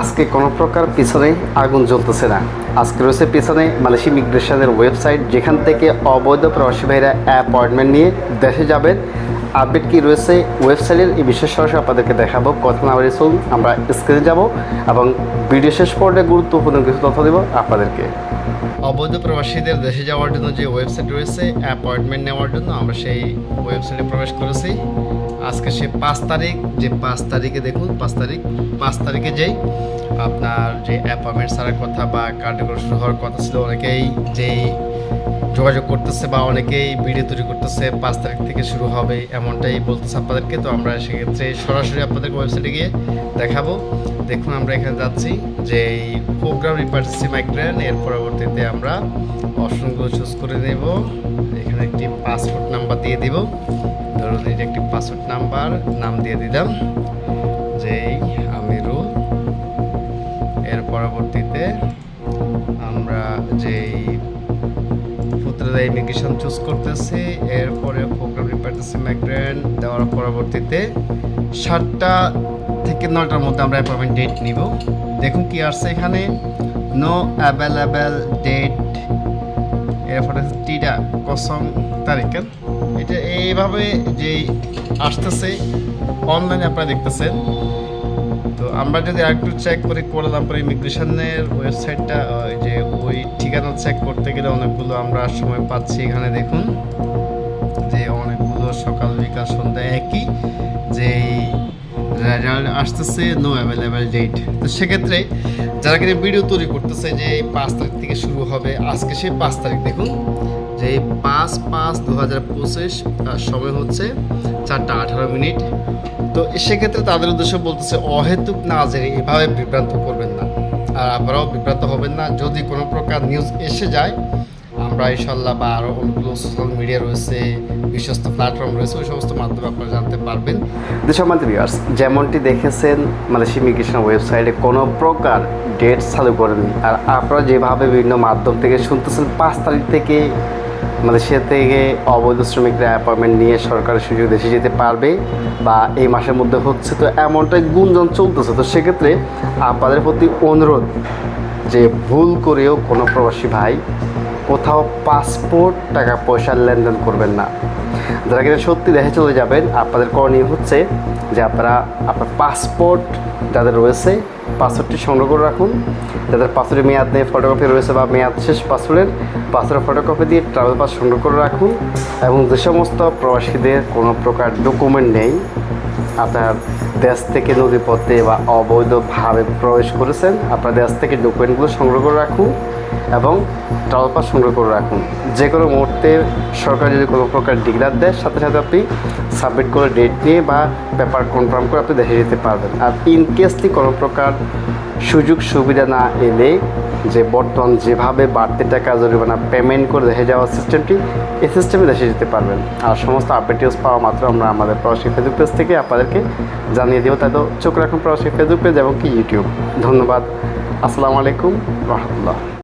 আজকে কোনো প্রকার পিছনে আগুন জ্বলতেছে না। আজকে রয়েছে পিছনে মালয়েশিয়া ইমিগ্রেশনের ওয়েবসাইট, যেখান থেকে অবৈধ প্রবাসী ভাইরা অ্যাপয়েন্টমেন্ট নিয়ে দেশে যাবেন। আপডেট কি রয়েছে ওয়েবসাইটের? এই বিশেষ সরাসরি আপনাদেরকে দেখাবো। কথা না বলে চলুন, আমরা স্ক্রিনে যাব এবং ভিডিও শেষ পর্যায়ে গুরুত্বপূর্ণ কিছু তথ্য দেবো আপনাদেরকে। অবৈধ প্রবাসীদের দেশে যাওয়ার জন্য যে ওয়েবসাইট রয়েছে, অ্যাপয়েন্টমেন্ট নেওয়ার জন্য আমরা সেই ওয়েবসাইটে প্রবেশ করেছি। আজকে সে পাঁচ তারিখ, যে পাঁচ তারিখে দেখুন, পাঁচ তারিখ, পাঁচ তারিখে যেই আপনার যে অ্যাপয়েন্টমেন্ট ছাড়ার কথা বা কার্যক্রম শুরু হওয়ার কথা ছিল, অনেকেই যেই যোগাযোগ করতেছে বা অনেকেই ভিডিও তৈরি করতেছে, পাঁচ তারিখ থেকে শুরু হবে এমনটাই বলতেছে আপনাদেরকে। তো আমরা সেক্ষেত্রে সরাসরি আপনাদের ওয়েবসাইটে গিয়ে দেখাবো। দেখুন আমরা এখানে যাচ্ছি, যে এই প্রোগ্রাম রিপার্সি মাইগ্রেন এর পরবর্তীতে আমরা অপশনগুলো চুজ করে নেব। এখানে একটি পাসপোর্ট নাম্বার দিয়ে দিব। ধরুন যে একটি পাসপোর্ট নাম্বার নাম দিয়ে দিলাম যেই আমিরুল। এর পরবর্তীতে আমরা যেই পুত্রদা ইমিগ্রেশন চুজ করতেছি, এরপরে প্রোগ্রাম রিপার্টেসি ম্যাগ্রেন্ট দেওয়ার পরবর্তীতে সাতটা থেকে নটার মধ্যে আমরা অ্যাপয়েন্টমেন্ট ডেট নিব। দেখুন কি আসছে এখানে। নো অ্যাভেলেবেল ডেট এরপরে টিটা কসম তারিখের। এটা এইভাবে যে আসতেছে অনলাইনে আপনারা দেখতেছেন। তো আমরা যদি আরেকটু চেক করি কোয়ালালামপুর ইমিগ্রেশনের ওয়েবসাইটটা যে ওই ঠিকানা চেক করতে গেলে অনেকগুলো আমরা সময় পাচ্ছি এখানে দেখুন। যে অনেকগুলো সকাল, বিকাল, সন্ধ্যা একই। যে রেজাল্ট আসতেছে নো অ্যাভেলেবেল ডেট তো সেক্ষেত্রে যারা কিনা ভিডিও তৈরি করতেছে যে এই পাঁচ তারিখ থেকে শুরু হবে, আজকে সেই পাঁচ তারিখ দেখুন, যে এই পাঁচ পাঁচ দু হাজার পঁচিশ সময় হচ্ছে চারটা আঠারো মিনিট। তো সেক্ষেত্রে তাদের উদ্দেশ্য বলতেছে, অহেতুক না জেনে এভাবে বিভ্রান্ত করবেন না। আর আপনারাও বিভ্রান্ত হবেন না। যদি কোনো প্রকার নিউজ এসে যায় আমরা ইনশাল্লাহ বা আরও অনেকগুলো সোশ্যাল মিডিয়া রয়েছে, বিশ্বস্ত প্ল্যাটফর্ম রয়েছে, ওই সমস্ত মাধ্যমে আপনারা জানতে পারবেন। সম্মানিত ভিউয়ার্স যেমনটি দেখেছেন, মালয়েশিয়া ইমিগ্রেশন ওয়েবসাইটে কোনো প্রকার ডেট চালু করেনি। আর আপনারা যেভাবে বিভিন্ন মাধ্যম থেকে শুনতেছেন, পাঁচ তারিখ থেকে মালয়েশিয়া থেকে অবৈধ শ্রমিকরা অ্যাপয়েন্টমেন্ট নিয়ে সরকারের সুযোগ দেশে যেতে পারবে বা এই মাসের মধ্যে হচ্ছে তো এমনটাই গুঞ্জন চলতেছে। তো সেক্ষেত্রে আপনাদের প্রতি অনুরোধ যে ভুল করেও কোনো প্রবাসী ভাই কোথাও পাসপোর্ট, টাকা পয়সার লেনদেন করবেন না। যারা কিনা সত্যি দেখে চলে যাবেন, আপনাদের করণীয় হচ্ছে যে আপনারা আপনার পাসপোর্ট যাদের রয়েছে পাসপোর্টটি সংগ্রহ করে রাখুন। যাদের পাসপোর্টের মেয়াদ নেই ফটোকপি রয়েছে বা মেয়াদ শেষ পাসপোর্টের পাসপোর্টের ফটোকপি দিয়ে ট্রাভেল পাস সংগ্রহ করে রাখুন এবং যে সমস্ত প্রবাসীদের কোনো প্রকার ডকুমেন্ট নেই, আপনার দেশ থেকে নদীপথে বা অবৈধভাবে প্রবেশ করেছেন, আপনার দেশ থেকে ডকুমেন্টগুলো সংগ্রহ করে রাখুন এবং ট্রাভেল পাস সংগ্রহ করে রাখুন। যে কোনো মুহূর্তে সরকার যদি কোনো প্রকার ডিগ্রার দেয়, সাথে সাথে আপনি সাবমিট করে ডেট নিয়ে বা পেপার কনফার্ম করে আপনি দেখে যেতে পারবেন। আর ইন কেসলি কোনো প্রকার সুযোগ সুবিধা না এলে যে বর্তমান যেভাবে বাড়তি টাকা জরিমানা পেমেন্ট করে দেখে যাওয়ার সিস্টেমটি এই সিস্টেমে দেশে যেতে পারবেন। আর সমস্ত আপডেট নিউজ পাওয়া মাত্র আমরা আমাদের প্রবাসী ফেসবুক পেজ থেকে আপনাদেরকে জানিয়ে দেবো। তাই তো চোখ রাখুন প্রবাসী ফেসবুক পেজ এবং কি ইউটিউব ধন্যবাদ। আসসালামু আলাইকুম। রহমতুল্লাহ।